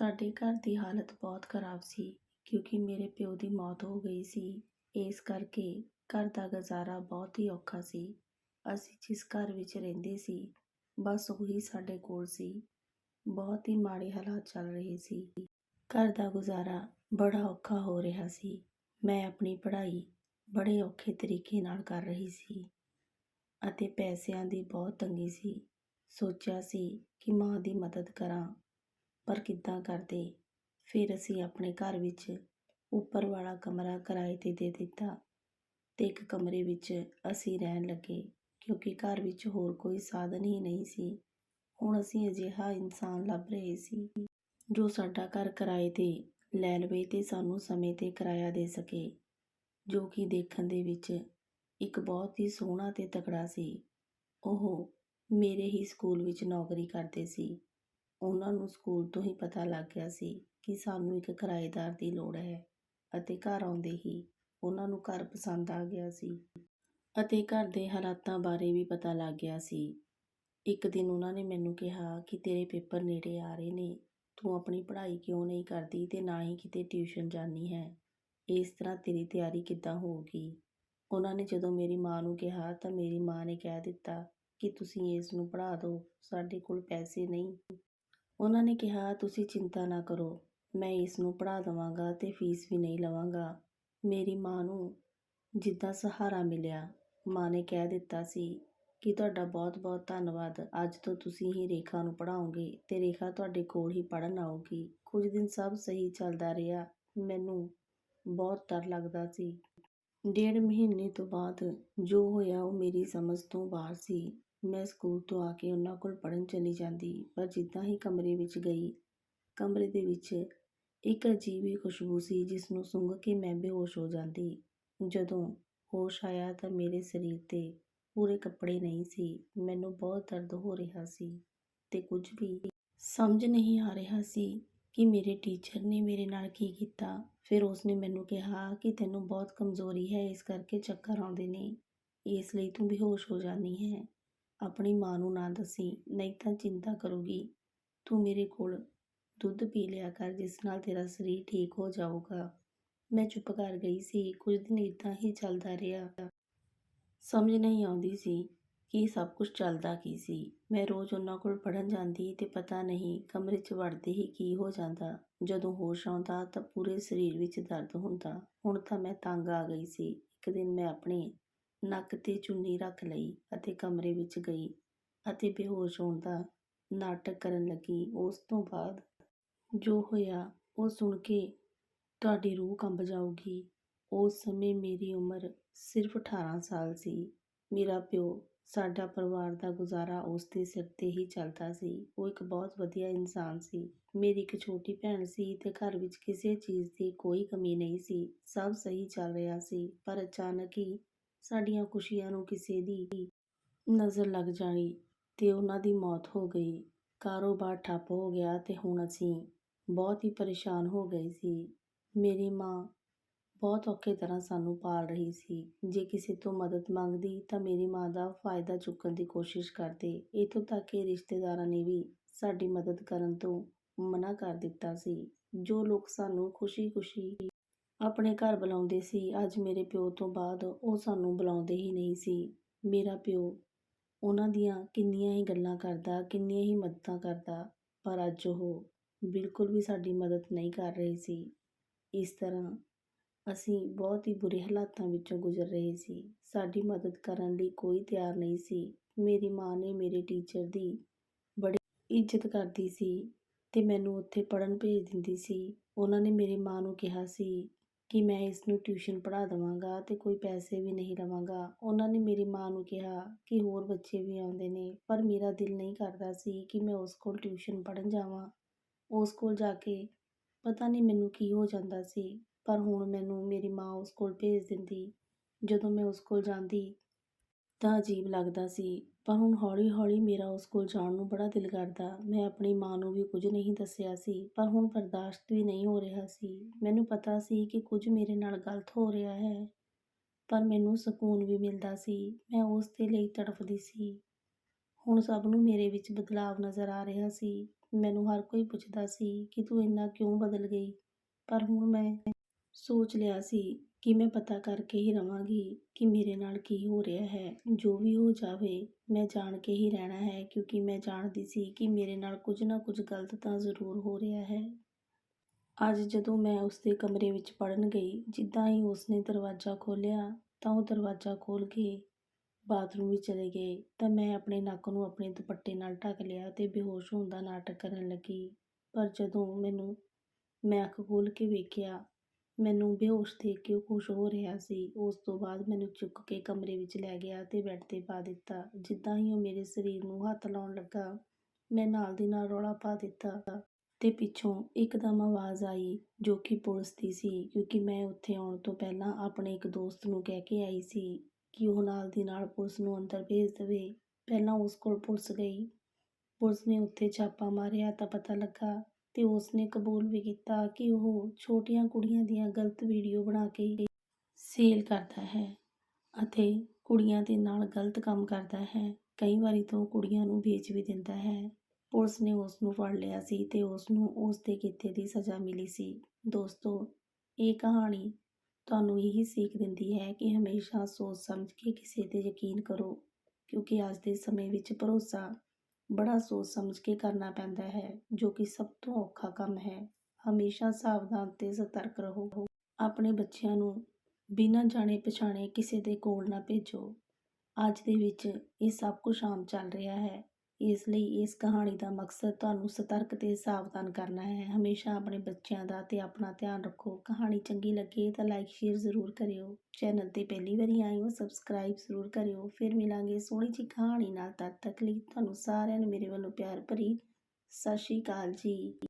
ਸਾਡੇ ਘਰ ਦੀ ਹਾਲਤ ਬਹੁਤ ਖਰਾਬ ਸੀ ਕਿਉਂਕਿ ਮੇਰੇ ਪਿਓ ਦੀ ਮੌਤ ਹੋ ਗਈ ਸੀ। ਇਸ ਕਰਕੇ ਘਰ ਦਾ ਗੁਜ਼ਾਰਾ ਬਹੁਤ ਹੀ ਔਖਾ ਸੀ। ਅਸੀਂ ਜਿਸ ਘਰ ਵਿੱਚ ਰਹਿੰਦੇ ਸੀ, ਬਸ ਉਹੀ ਸਾਡੇ ਕੋਲ ਸੀ। ਬਹੁਤ ਹੀ ਮਾੜੇ ਹਾਲਾਤ ਚੱਲ ਰਹੇ ਸੀ। ਘਰ ਦਾ ਗੁਜ਼ਾਰਾ ਬੜਾ ਔਖਾ ਹੋ ਰਿਹਾ ਸੀ। ਮੈਂ ਆਪਣੀ ਪੜ੍ਹਾਈ ਬੜੇ ਔਖੇ ਤਰੀਕੇ ਨਾਲ ਕਰ ਰਹੀ ਸੀ ਅਤੇ ਪੈਸਿਆਂ ਦੀ ਬਹੁਤ ਤੰਗੀ ਸੀ। ਸੋਚਿਆ ਸੀ ਕਿ ਮਾਂ ਦੀ ਮਦਦ ਕਰਾਂ ਪਰ ਕਿੱਦਾਂ ਕਰਦੇ? ਫਿਰ ਅਸੀਂ ਆਪਣੇ ਘਰ ਵਿੱਚ ਉੱਪਰ ਵਾਲਾ ਕਮਰਾ ਕਿਰਾਏ 'ਤੇ ਦੇ ਦਿੱਤਾ ਅਤੇ ਇੱਕ ਕਮਰੇ ਵਿੱਚ ਅਸੀਂ ਰਹਿਣ ਲੱਗੇ ਕਿਉਂਕਿ ਘਰ ਵਿੱਚ ਹੋਰ ਕੋਈ ਸਾਧਨ ਹੀ ਨਹੀਂ ਸੀ। ਹੁਣ ਅਸੀਂ ਅਜਿਹਾ ਇਨਸਾਨ ਲੱਭ ਰਹੇ ਸੀ ਜੋ ਸਾਡਾ ਘਰ ਕਿਰਾਏ 'ਤੇ ਲੈ ਲਵੇ ਅਤੇ ਸਾਨੂੰ ਸਮੇਂ 'ਤੇ ਕਿਰਾਇਆ ਦੇ ਸਕੇ, ਜੋ ਕਿ ਦੇਖਣ ਦੇ ਵਿੱਚ ਇੱਕ ਬਹੁਤ ਹੀ ਸੋਹਣਾ ਅਤੇ ਤਕੜਾ ਸੀ। ਉਹ ਮੇਰੇ ਹੀ ਸਕੂਲ ਵਿੱਚ ਨੌਕਰੀ ਕਰਦੇ ਸੀ। ਉਹਨਾਂ ਨੂੰ ਸਕੂਲ ਤੋਂ ਹੀ ਪਤਾ ਲੱਗ ਗਿਆ ਸੀ ਕਿ ਸਾਨੂੰ ਇੱਕ ਕਿਰਾਏਦਾਰ ਦੀ ਲੋੜ ਹੈ ਅਤੇ ਘਰ ਆਉਂਦੇ ਹੀ ਉਹਨਾਂ ਨੂੰ ਘਰ ਪਸੰਦ ਆ ਗਿਆ ਸੀ ਅਤੇ ਘਰ ਦੇ ਹਾਲਾਤਾਂ ਬਾਰੇ ਵੀ ਪਤਾ ਲੱਗ ਗਿਆ ਸੀ। ਇੱਕ ਦਿਨ ਉਹਨਾਂ ਨੇ ਮੈਨੂੰ ਕਿਹਾ ਕਿ ਤੇਰੇ ਪੇਪਰ ਨੇੜੇ ਆ ਰਹੇ ਨੇ, ਤੂੰ ਆਪਣੀ ਪੜ੍ਹਾਈ ਕਿਉਂ ਨਹੀਂ ਕਰਦੀ ਤੇ ਨਾ ਹੀ ਕਿਤੇ ਟਿਊਸ਼ਨ ਜਾਂਦੀ ਹੈ? ਇਸ ਤਰ੍ਹਾਂ ਤੇਰੀ ਤਿਆਰੀ ਕਿੱਦਾਂ ਹੋਊਗੀ? ਉਹਨਾਂ ਨੇ ਜਦੋਂ ਮੇਰੀ ਮਾਂ ਨੂੰ ਕਿਹਾ ਤਾਂ ਮੇਰੀ ਮਾਂ ਨੇ ਕਹਿ ਦਿੱਤਾ ਕਿ ਤੁਸੀਂ ਇਸ ਨੂੰ ਪੜ੍ਹਾ ਦਿਓ, ਸਾਡੇ ਕੋਲ ਪੈਸੇ ਨਹੀਂ। ਉਹਨਾਂ ਨੇ ਕਿਹਾ, ਤੁਸੀਂ ਚਿੰਤਾ ਨਾ ਕਰੋ, ਮੈਂ ਇਸ ਨੂੰ ਪੜ੍ਹਾ ਦੇਵਾਂਗਾ ਤੇ ਫੀਸ ਵੀ ਨਹੀਂ ਲਵਾਂਗਾ। ਮੇਰੀ ਮਾਂ ਨੂੰ ਜਿੱਦਾਂ ਸਹਾਰਾ ਮਿਲਿਆ, ਮਾਂ ਨੇ ਕਹਿ ਦਿੱਤਾ ਸੀ ਕਿ ਤੁਹਾਡਾ ਬਹੁਤ-ਬਹੁਤ ਧੰਨਵਾਦ। ਅੱਜ ਤੋਂ ਤੁਸੀਂ ਹੀ ਰੇਖਾ ਨੂੰ ਪੜ੍ਹਾਓਗੇ ਤੇ ਰੇਖਾ ਤੁਹਾਡੇ ਕੋਲ ਹੀ ਪੜ੍ਹਨ ਆਊਗੀ। ਕੁਝ ਦਿਨ ਸਭ ਸਹੀ ਚੱਲਦਾ ਰਿਹਾ। ਮੈਨੂੰ ਬਹੁਤ ਡਰ ਲੱਗਦਾ ਸੀ। ਡੇਢ ਮਹੀਨੇ ਤੋਂ ਬਾਅਦ ਜੋ ਹੋਇਆ ਉਹ ਮੇਰੀ ਸਮਝ ਤੋਂ ਬਾਹਰ ਸੀ। ਮੈਂ ਸਕੂਲ ਤੋਂ ਆ ਕੇ ਉਹਨਾਂ ਕੋਲ ਪੜ੍ਹਨ ਚਲੀ ਜਾਂਦੀ, ਪਰ ਜਿੱਦਾਂ ਹੀ ਕਮਰੇ ਵਿੱਚ ਗਈ, ਕਮਰੇ ਦੇ ਵਿੱਚ ਇੱਕ ਅਜੀਬ ਹੀ ਖੁਸ਼ਬੂ ਸੀ ਜਿਸ ਨੂੰ ਸੁੰਘ ਕੇ ਮੈਂ ਬੇਹੋਸ਼ ਹੋ ਜਾਂਦੀ। ਜਦੋਂ ਹੋਸ਼ ਆਇਆ ਤਾਂ ਮੇਰੇ ਸਰੀਰ 'ਤੇ ਪੂਰੇ ਕੱਪੜੇ ਨਹੀਂ ਸੀ, ਮੈਨੂੰ ਬਹੁਤ ਦਰਦ ਹੋ ਰਿਹਾ ਸੀ ਅਤੇ ਕੁਝ ਵੀ ਸਮਝ ਨਹੀਂ ਆ ਰਿਹਾ ਸੀ ਕਿ ਮੇਰੇ ਟੀਚਰ ਨੇ ਮੇਰੇ ਨਾਲ ਕੀ ਕੀਤਾ। ਫਿਰ ਉਸਨੇ ਮੈਨੂੰ ਕਿਹਾ ਕਿ ਤੈਨੂੰ ਬਹੁਤ ਕਮਜ਼ੋਰੀ ਹੈ, ਇਸ ਕਰਕੇ ਚੱਕਰ ਆਉਂਦੇ ਨੇ, ਇਸ ਲਈ ਤੂੰ ਬੇਹੋਸ਼ ਹੋ ਜਾਂਦੀ ਹੈ। ਆਪਣੀ ਮਾਂ ਨੂੰ ਨਾ ਦੱਸੀ, ਨਹੀਂ ਤਾਂ ਚਿੰਤਾ ਕਰੂਗੀ। ਤੂੰ ਮੇਰੇ ਕੋਲ ਦੁੱਧ ਪੀ ਲਿਆ ਕਰ, ਜਿਸ ਨਾਲ ਤੇਰਾ ਸਰੀਰ ਠੀਕ ਹੋ ਜਾਊਗਾ ਮੈਂ ਚੁੱਪ ਕਰ ਗਈ ਸੀ। ਕੁਝ ਦਿਨ ਇਦਾਂ ਹੀ ਚੱਲਦਾ ਰਿਹਾ। ਸਮਝ ਨਹੀਂ ਆਉਂਦੀ ਸੀ ਕਿ ਸਭ ਕੁਝ ਚੱਲਦਾ ਕੀ ਸੀ। ਮੈਂ ਰੋਜ਼ ਉਹਨਾਂ ਕੋਲ ਪੜਨ ਜਾਂਦੀ ਤੇ ਪਤਾ ਨਹੀਂ ਕਮਰੇ 'ਚ ਵੜਦੇ ਹੀ ਕੀ ਹੋ ਜਾਂਦਾ। ਜਦੋਂ ਹੋਸ਼ ਆਉਂਦਾ ਤਾਂ ਪੂਰੇ ਸਰੀਰ ਵਿੱਚ ਦਰਦ ਹੁੰਦਾ। ਹੁਣ ਤਾਂ ਮੈਂ ਤੰਗ ਆ ਗਈ ਸੀ। ਇੱਕ ਦਿਨ ਮੈਂ ਆਪਣੇ ਨੱਕ ਤੇ ਚੁੰਨੀ ਰੱਖ ਲਈ ਅਤੇ ਕਮਰੇ ਵਿੱਚ ਗਈ ਅਤੇ ਬੇਹੋਸ਼ ਹੋਣ ਦਾ ਨਾਟਕ ਕਰਨ ਲੱਗੀ। ਉਸ ਤੋਂ ਬਾਅਦ ਜੋ ਹੋਇਆ, ਉਹ ਸੁਣ ਕੇ ਤੁਹਾਡੀ ਰੂਹ ਕੰਬ ਜਾਊਗੀ। ਉਸ ਸਮੇਂ ਮੇਰੀ ਉਮਰ ਸਿਰਫ 18 ਸਾਲ ਸੀ। ਮੇਰਾ ਪਿਓ ਸਾਡਾ ਪਰਿਵਾਰ ਦਾ ਗੁਜ਼ਾਰਾ ਉਸ ਦੇ ਸਿਰ ਤੇ ਹੀ ਚੱਲਦਾ ਸੀ। ਉਹ ਇੱਕ ਬਹੁਤ ਵਧੀਆ ਇਨਸਾਨ ਸੀ। ਮੇਰੀ ਇੱਕ ਛੋਟੀ ਭੈਣ ਸੀ ਅਤੇ ਘਰ ਵਿੱਚ ਕਿਸੇ ਚੀਜ਼ ਦੀ ਕੋਈ ਕਮੀ ਨਹੀਂ ਸੀ। ਸਭ ਸਹੀ ਚੱਲ ਰਿਹਾ ਸੀ, ਪਰ ਅਚਾਨਕ ਹੀ ਸਾਡੀਆਂ ਖੁਸ਼ੀਆਂ ਨੂੰ ਕਿਸੇ ਦੀ ਨਜ਼ਰ ਲੱਗ ਜਾਣੀ ਤੇ ਉਹਨਾਂ ਦੀ ਮੌਤ ਹੋ ਗਈ। ਕਾਰੋਬਾਰ ਠੱਪ ਹੋ ਗਿਆ ਤੇ ਹੁਣ ਅਸੀਂ ਬਹੁਤ ਹੀ ਪਰੇਸ਼ਾਨ ਹੋ ਗਏ ਸੀ। ਮੇਰੀ ਮਾਂ ਬਹੁਤ ਔਖੇ ਤਰ੍ਹਾਂ ਸਾਨੂੰ ਪਾਲ ਰਹੀ ਸੀ। ਜੇ ਕਿਸੇ ਤੋਂ ਮਦਦ ਮੰਗਦੀ ਤਾਂ ਮੇਰੀ ਮਾਂ ਦਾ ਫਾਇਦਾ ਚੁੱਕਣ ਦੀ ਕੋਸ਼ਿਸ਼ ਕਰਦੇ। ਇਥੋਂ ਤੱਕ ਕਿ ਰਿਸ਼ਤੇਦਾਰਾਂ ਨੇ ਵੀ ਸਾਡੀ ਮਦਦ ਕਰਨ ਤੋਂ ਮਨਾ ਕਰ ਦਿੱਤਾ ਸੀ। ਜੋ ਲੋਕ ਸਾਨੂੰ ਖੁਸ਼ੀ-ਖੁਸ਼ੀ ਆਪਣੇ ਘਰ ਬੁਲਾਉਂਦੇ ਸੀ। ਅੱਜ ਮੇਰੇ ਪਿਓ ਤੋਂ ਬਾਅਦ ਉਹ ਸਾਨੂੰ ਬੁਲਾਉਂਦੇ ਹੀ ਨਹੀਂ ਸੀ। ਮੇਰਾ ਪਿਓ ਉਹਨਾਂ ਦੀਆਂ ਕਿੰਨੀਆਂ ਹੀ ਗੱਲਾਂ ਕਰਦਾ, ਕਿੰਨੀਆਂ ਹੀ ਮਦਦਾਂ ਕਰਦਾ, ਪਰ ਅੱਜ ਉਹ ਬਿਲਕੁਲ ਵੀ ਸਾਡੀ ਮਦਦ ਨਹੀਂ ਕਰ ਰਹੇ ਸੀ। ਇਸ ਤਰ੍ਹਾਂ ਅਸੀਂ ਬਹੁਤ ਹੀ ਬੁਰੇ ਹਾਲਾਤਾਂ ਵਿੱਚੋਂ ਗੁਜ਼ਰ ਰਹੇ ਸੀ। ਸਾਡੀ ਮਦਦ ਕਰਨ ਲਈ ਕੋਈ ਤਿਆਰ ਨਹੀਂ ਸੀ। ਮੇਰੀ ਮਾਂ ਨੇ ਮੇਰੇ ਟੀਚਰ ਦੀ ਬੜੀ ਇੱਜ਼ਤ ਕਰਦੀ ਸੀ ਤੇ ਮੈਨੂੰ ਉੱਥੇ ਪੜਨ ਭੇਜ ਦਿੰਦੀ ਸੀ। ਉਹਨਾਂ ਨੇ ਮੇਰੀ ਮਾਂ ਨੂੰ ਕਿਹਾ ਸੀ ਕਿ ਮੈਂ ਇਸ ਨੂੰ ਟਿਊਸ਼ਨ ਪੜ੍ਹਾ ਦੇਵਾਂਗਾ ਅਤੇ ਕੋਈ ਪੈਸੇ ਵੀ ਨਹੀਂ ਲਵਾਂਗਾ। ਉਹਨਾਂ ਨੇ ਮੇਰੀ ਮਾਂ ਨੂੰ ਕਿਹਾ ਕਿ ਹੋਰ ਬੱਚੇ ਵੀ ਆਉਂਦੇ ਨੇ, ਪਰ ਮੇਰਾ ਦਿਲ ਨਹੀਂ ਕਰਦਾ ਸੀ ਕਿ ਮੈਂ ਉਸ ਕੋਲ ਟਿਊਸ਼ਨ ਪੜ੍ਹਨ ਜਾਵਾਂ। ਉਸ ਕੋਲ ਜਾ ਕੇ ਪਤਾ ਨਹੀਂ ਮੈਨੂੰ ਕੀ ਹੋ ਜਾਂਦਾ ਸੀ, ਪਰ ਹੁਣ ਮੈਨੂੰ ਮੇਰੀ ਮਾਂ ਉਸ ਕੋਲ ਭੇਜ ਦਿੰਦੀ। ਜਦੋਂ ਮੈਂ ਉਸ ਕੋਲ ਜਾਂਦੀ ਤਾਂ ਅਜੀਬ ਲੱਗਦਾ ਸੀ, ਪਰ ਹੁਣ ਹੌਲੀ-ਹੌਲੀ ਮੇਰਾ ਉਸ ਕੋਲ ਜਾਣ ਨੂੰ ਬੜਾ ਦਿਲ ਕਰਦਾ। ਮੈਂ ਆਪਣੀ ਮਾਂ ਨੂੰ ਵੀ ਕੁਝ ਨਹੀਂ ਦੱਸਿਆ ਸੀ, ਪਰ ਹੁਣ ਬਰਦਾਸ਼ਤ ਵੀ ਨਹੀਂ ਹੋ ਰਿਹਾ ਸੀ। ਮੈਨੂੰ ਪਤਾ ਸੀ ਕਿ ਕੁਝ ਮੇਰੇ ਨਾਲ ਗਲਤ ਹੋ ਰਿਹਾ ਹੈ, ਪਰ ਮੈਨੂੰ ਸਕੂਨ ਵੀ ਮਿਲਦਾ ਸੀ। ਮੈਂ ਉਸ ਦੇ ਲਈ ਤੜਫਦੀ ਸੀ। ਹੁਣ ਸਭ ਨੂੰ ਮੇਰੇ ਵਿੱਚ ਬਦਲਾਵ ਨਜ਼ਰ ਆ ਰਿਹਾ ਸੀ। ਮੈਨੂੰ ਹਰ ਕੋਈ ਪੁੱਛਦਾ ਸੀ ਕਿ ਤੂੰ ਇੰਨਾ ਕਿਉਂ ਬਦਲ ਗਈ? ਪਰ ਹੁਣ ਮੈਂ ਸੋਚ ਲਿਆ ਸੀ ਕਿ ਮੈਂ ਪਤਾ ਕਰਕੇ ਹੀ ਰਵਾਂਗੀ ਕਿ ਮੇਰੇ ਨਾਲ ਕੀ ਹੋ ਰਿਹਾ ਹੈ। ਜੋ ਵੀ ਹੋ ਜਾਵੇ, ਮੈਂ ਜਾਣ ਕੇ ਹੀ ਰਹਿਣਾ ਹੈ, ਕਿਉਂਕਿ ਮੈਂ ਜਾਣਦੀ ਸੀ ਕਿ ਮੇਰੇ ਨਾਲ ਕੁਝ ਨਾ ਕੁਝ ਗਲਤ ਤਾਂ ਜ਼ਰੂਰ ਹੋ ਰਿਹਾ ਹੈ। ਅੱਜ ਜਦੋਂ ਮੈਂ ਉਸਦੇ ਕਮਰੇ ਵਿੱਚ ਪੜਨ ਗਈ, ਜਿੱਦਾਂ ਹੀ ਉਸਨੇ ਦਰਵਾਜ਼ਾ ਖੋਲ੍ਹਿਆ, ਤਾਂ ਉਹ ਦਰਵਾਜ਼ਾ ਖੋਲ੍ਹ ਕੇ ਬਾਥਰੂਮ ਵਿੱਚ ਚਲੇ ਗਏ। ਤਾਂ ਮੈਂ ਆਪਣੇ ਨੱਕ ਨੂੰ ਆਪਣੇ ਦੁਪੱਟੇ ਨਾਲ ਢੱਕ ਲਿਆ ਤੇ ਬੇਹੋਸ਼ ਹੋਣ ਦਾ ਨਾਟਕ ਕਰਨ ਲੱਗੀ। ਪਰ ਜਦੋਂ ਮੈਨੂੰ, ਮੈਂ ਅੱਖ ਖੋਲ੍ਹ ਕੇ ਵੇਖਿਆ ਮੈਨੂੰ ਬੇਹੋਸ਼ ਦੇਖ ਕੇ ਉਹ ਖੁਸ਼ ਹੋ ਰਿਹਾ ਸੀ। ਉਸ ਤੋਂ ਬਾਅਦ ਮੈਨੂੰ ਚੁੱਕ ਕੇ ਕਮਰੇ ਵਿੱਚ ਲੈ ਗਿਆ ਅਤੇ ਬੈੱਡ ਤੇ ਪਾ ਦਿੱਤਾ। ਜਿੱਦਾਂ ਹੀ ਉਹ ਮੇਰੇ ਸਰੀਰ ਨੂੰ ਹੱਥ ਲਾਉਣ ਲੱਗਾ, ਮੈਂ ਨਾਲ ਦੀ ਨਾਲ ਰੌਲਾ ਪਾ ਦਿੱਤਾ ਅਤੇ ਪਿੱਛੋਂ ਇੱਕਦਮ ਆਵਾਜ਼ ਆਈ ਜੋ ਕਿ ਪੁਲਿਸ ਦੀ ਸੀ, ਕਿਉਂਕਿ ਮੈਂ ਉੱਥੇ ਆਉਣ ਤੋਂ ਪਹਿਲਾਂ ਆਪਣੇ ਇੱਕ ਦੋਸਤ ਨੂੰ ਕਹਿ ਕੇ ਆਈ ਸੀ ਕਿ ਉਹ ਨਾਲ ਦੀ ਨਾਲ ਪੁਲਿਸ ਨੂੰ ਅੰਦਰ ਭੇਜ ਦੇਵੇ। ਪਹਿਲਾਂ ਉਸ ਕੋਲ ਪੁਲਿਸ ਗਈ। ਪੁਲਿਸ ਨੇ ਉੱਥੇ ਛਾਪਾ ਮਾਰਿਆ ਤਾਂ ਪਤਾ ਲੱਗਾ ਅਤੇ ਉਸ ਨੇ ਕਬੂਲ ਵੀ ਕੀਤਾ ਕਿ ਉਹ ਛੋਟੀਆਂ ਕੁੜੀਆਂ ਦੀਆਂ ਗਲਤ ਵੀਡੀਓ ਬਣਾ ਕੇ ਸੇਲ ਕਰਦਾ ਹੈ ਅਤੇ ਕੁੜੀਆਂ ਦੇ ਨਾਲ ਗਲਤ ਕੰਮ ਕਰਦਾ ਹੈ। ਕਈ ਵਾਰੀ ਤਾਂ ਕੁੜੀਆਂ ਨੂੰ ਵੇਚ ਵੀ ਦਿੰਦਾ ਹੈ। ਪੁਲਿਸ ਨੇ ਉਸ ਨੂੰ ਫੜ ਲਿਆ ਸੀ ਤੇ ਉਸ ਨੂੰ ਉਸ ਦੇ ਕੀਤੇ ਦੀ ਸਜ਼ਾ ਮਿਲੀ ਸੀ। ਦੋਸਤੋ, ਇਹ ਕਹਾਣੀ ਤੁਹਾਨੂੰ ਇਹੀ ਸਿੱਖ ਦਿੰਦੀ ਹੈ ਕਿ ਹਮੇਸ਼ਾ ਸੋਚ ਸਮਝ ਕੇ ਕਿਸੇ ਤੇ ਯਕੀਨ ਕਰੋ, ਕਿਉਂਕਿ ਅੱਜ ਦੇ ਸਮੇਂ ਵਿੱਚ ਭਰੋਸਾ ਬੜਾ ਸੋਚ ਸਮਝ ਕੇ ਕਰਨਾ ਪੈਂਦਾ ਹੈ, ਜੋ ਕਿ ਸਭ ਤੋਂ ਔਖਾ ਕੰਮ ਹੈ। ਹਮੇਸ਼ਾ ਸਾਵਧਾਨ ਤੇ ਸਤਰਕ ਰਹੋ। ਆਪਣੇ ਬੱਚਿਆਂ ਨੂੰ ਬਿਨਾਂ ਜਾਣੇ ਪਛਾਣੇ ਕਿਸੇ ਦੇ ਕੋਲ ਨਾ ਭੇਜੋ। ਅੱਜ ਦੇ ਵਿੱਚ ਇਹ ਸਭ ਕੁਝ ਆਮ ਚੱਲ ਰਿਹਾ ਹੈ। ਇਸ ਲਈ ਇਸ ਕਹਾਣੀ ਦਾ ਮਕਸਦ ਤੁਹਾਨੂੰ ਸਤਰਕ ਤੇ ਸਾਵਧਾਨ ਕਰਨਾ ਹੈ। ਹਮੇਸ਼ਾ ਆਪਣੇ ਬੱਚਿਆਂ ਦਾ ਤੇ ਆਪਣਾ ਧਿਆਨ ਰੱਖੋ। ਕਹਾਣੀ ਚੰਗੀ ਲੱਗੇ ਤਾਂ ਲਾਈਕ ਸ਼ੇਅਰ ਜ਼ਰੂਰ ਕਰਿਓ। ਚੈਨਲ ਤੇ ਪਹਿਲੀ ਵਾਰੀ ਆਏ ਹੋ ਸਬਸਕ੍ਰਾਈਬ ਜ਼ਰੂਰ ਕਰਿਓ। ਫਿਰ ਮਿਲਾਂਗੇ ਸੋਹਣੀ ਜਿਹੀ ਕਹਾਣੀ ਨਾਲ। ਤਦ ਤੱਕ ਲਈ ਤੁਹਾਨੂੰ ਸਾਰਿਆਂ ਨੂੰ ਮੇਰੇ ਵੱਲੋਂ ਪਿਆਰ ਭਰੀ ਸਤਿ ਸ਼੍ਰੀ ਅਕਾਲ ਜੀ।